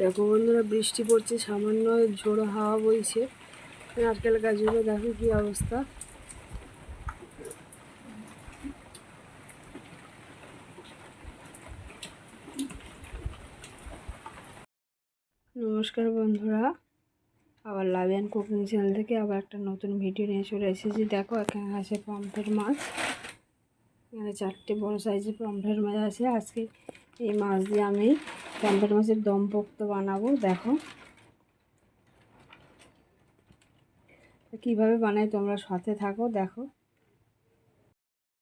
দেখো বন্ধুরা, বৃষ্টি পড়ছে, সামান্য ঝোড়ো হাওয়া বইছে। নারকেল গাছগুলো দেখো কি অবস্থা। নমস্কার বন্ধুরা, আবার লাভ অ্যান্ড কুকিং চ্যানেল থেকে আবার একটা নতুন ভিডিও নিয়ে চলে এসেছি। দেখো, এখানে আছে পমফ্রেট মাছ। এখানে চারটে বড় সাইজের পমফ্রেট মাছ আছে। আজকে এই মাছ দিয়ে আমি পমফ্রেট মাছের দম পোক্ত বানাবো, দেখো। কীভাবে বানাই তোমরা সাথে থাকো, দেখো।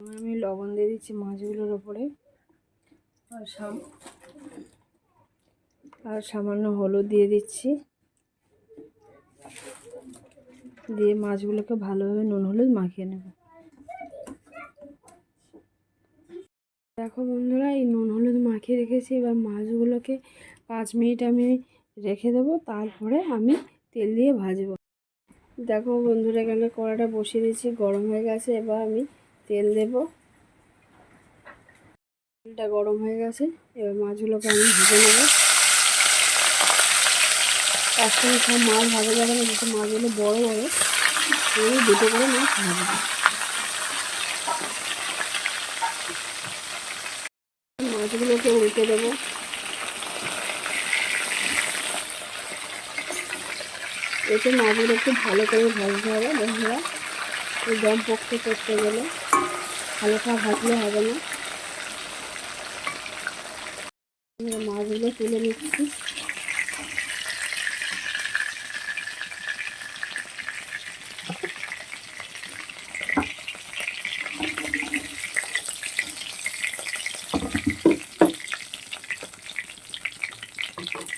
আমি লবণ দিয়ে দিচ্ছি মাছগুলোর ওপরে। আর আর সামান্য হলুদ দিয়ে দিচ্ছি। দিয়ে মাছগুলোকে ভালোভাবে নুন হলুদ মাখিয়ে নেব। দেখো বন্ধুরা, এই নুন হলুদ মাখিয়ে রেখেছি। এবার মাছগুলোকে পাঁচ মিনিট আমি রেখে দেবো, তারপরে আমি তেল দিয়ে ভাজবো। দেখো বন্ধুরা, এখানে কড়াটা বসিয়ে দিয়েছি, গরম হয়ে গেছে, এবার আমি তেল দেব। তেলটা গরম হয়ে গেছে, এবার মাছগুলোকে আমি ভেজে নেব। একসঙ্গে সব মাছ ভাজা যাবে না, যেহেতু মাছগুলো বড়ো বড়ো দুটো করে মাছ ভাজবো। মাছগুলোকে উল্টে দেবো। এতে মাছগুলো একটু ভালো করে ভাজতে হবে, বন্ধুরা। দম পক্ষে করতে গেলে হালকা ভাজলে হবে না। মাছগুলো তুলে নিচ্ছি।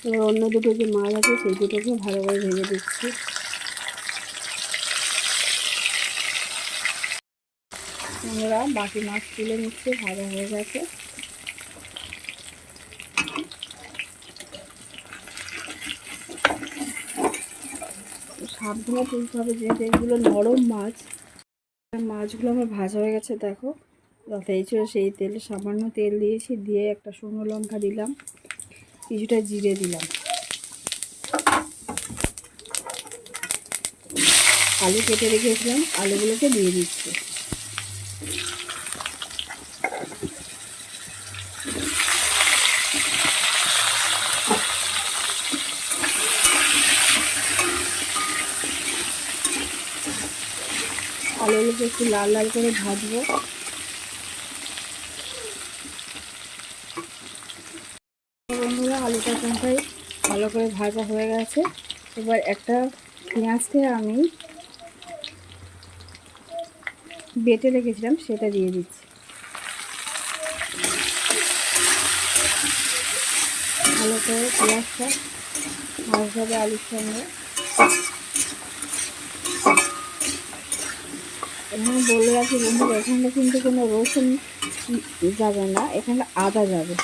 এবার অন্য দুটো যে মাছ আছে, সেই দুটোকে ভালো করে ভেজে দিচ্ছি। আমরা বাকি মাছ তুলে নিচ্ছি ভালো হয়ে গেছে। সাবধানে তুলতে হবে, যেহেতু এগুলো নরম মাছ মাছগুলো আমার ভাজা হয়ে গেছে, দেখো। ছিল সেই তেলে, সামান্য তেল দিয়েছি, দিয়ে একটা শুকনো লঙ্কা দিলাম। কিছুটা জিরে দিলাম। আলু কেটে রেখেছিলাম, আলুগুলোকে দিয়ে দিচ্ছি। আলুগুলোকে একটু লাল লাল করে ভাজবো। আলুটা ভালো করে ভাজা হয়ে গেছে। এবার একটা পেঁয়াজকে আমি বেটে রেখেছিলাম, সেটা দিয়ে দিচ্ছি। ভালো করে পেঁয়াজটা ভাজতে আলুর সঙ্গে। এখানে বলে রাখি বন্ধুরা, এখানে কিন্তু কোনো রসুন যাবে না, এখানে আদা যাবে।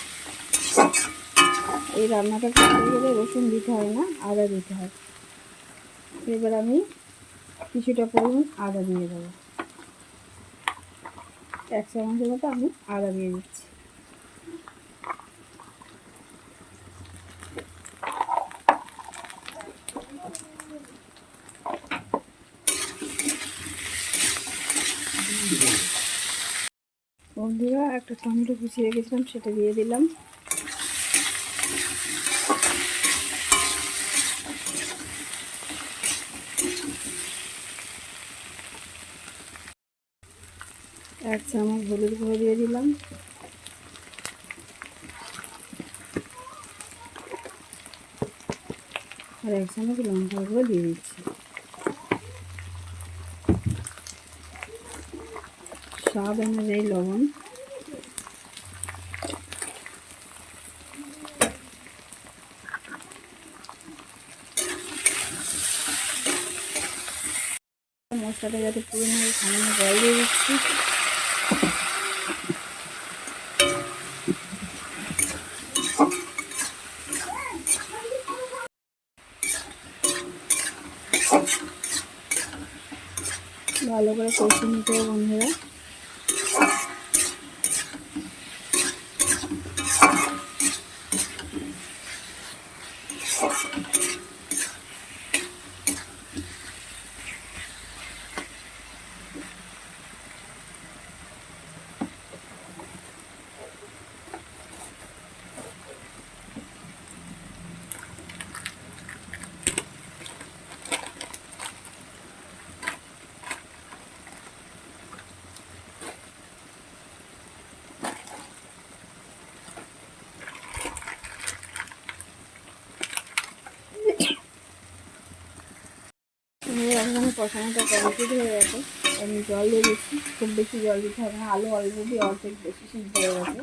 এই রান্নাটা করতে গেলে রসুন দিতে হয় না, আদা দিতে হয়। এবার আমি কিছুটা পরিমাণ আদা দিয়ে দেবো। এক চামচের মতো আমি আদা দিয়ে দিচ্ছি। বন্ধুরা, একটা টমেটো কুচিয়ে রেখেছিলাম, সেটা দিয়ে দিলাম। এক চামচ হলুদ গুঁড়ো দিয়ে দিলাম। আর এক চামচ লঙ্কা গুঁড়ো দিয়ে দিচ্ছি। স্বাদ অনুযায়ী লবণ। মশলাটা যাতে পুরো না সামান্য জল দিয়ে দিচ্ছি। হবে বন্ধুরা কষানোটা কমপ্লিট হয়ে গেছে। আমি জল দিয়ে দিচ্ছি। খুব বেশি জল দিতে হবে না। আলু অলরেডি অর্ধেক বেশি সিদ্ধ হয়ে গেছে।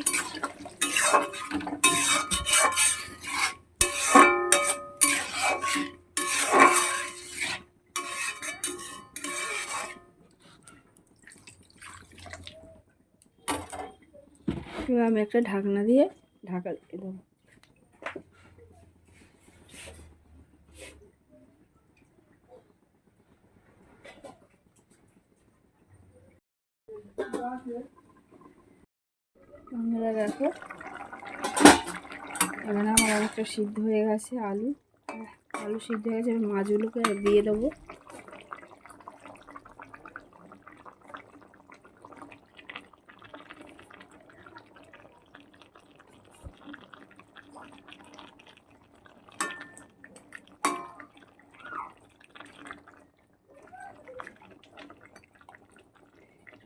আমি একটা ঢাকনা দিয়ে ঢাকা দিয়ে দেবো। বন্ধুরা দেখো। এবার আমার অনেকটা সিদ্ধ হয়ে গেছে আলু। আলু সিদ্ধ হয়ে গেছে মাছগুলোকে দিয়ে দেবো।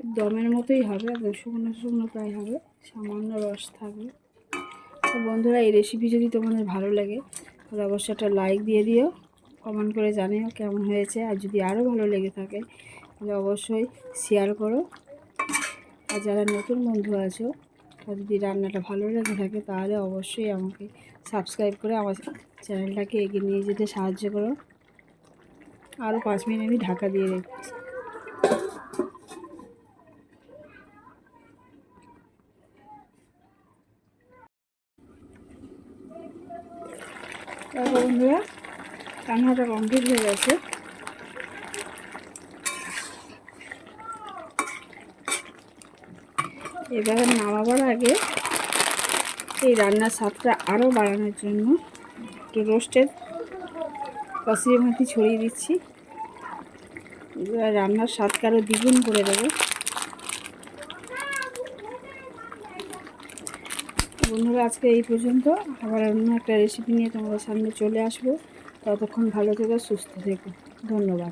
দমের মতোই হবে, আর শুকনো শুকনো প্রায় হবে, সামান্য রস থাকবে। তো বন্ধুরা, এই রেসিপি যদি তোমাদের ভালো লাগে, তাহলে অবশ্যই একটা লাইক দিয়ে দিও কমেন্ট করে জানিও কেমন হয়েছে, আর যদি আরও ভালো লেগে থাকে, তাহলে অবশ্যই শেয়ার করো। আর যারা নতুন বন্ধু আছো, আর যদি রান্নাটা ভালো লেগে থাকে, তাহলে অবশ্যই আমাকে সাবস্ক্রাইব করে আমার চ্যানেলটাকে এগিয়ে নিয়ে যেতে সাহায্য করো। আরও পাঁচ মিনিট আমি ঢাকা দিয়ে রেখেছি তারপর বন্ধুরা, রান্নাটা কমপ্লিট হয়ে গেছে। এবার নামাবার আগে এই রান্নার স্বাদটা আরও বাড়ানোর জন্য একটু রোস্টের কষিয়ে মাটি ছড়িয়ে দিচ্ছি। রান্নার স্বাদকে আরও দ্বিগুণ করে দেবো। বন্ধুরা, আজকে এই পর্যন্ত। আবার অন্য একটা রেসিপি নিয়ে তোমাদের সামনে চলে আসব। ততক্ষণ ভালো থেকো, সুস্থ থেকো। ধন্যবাদ।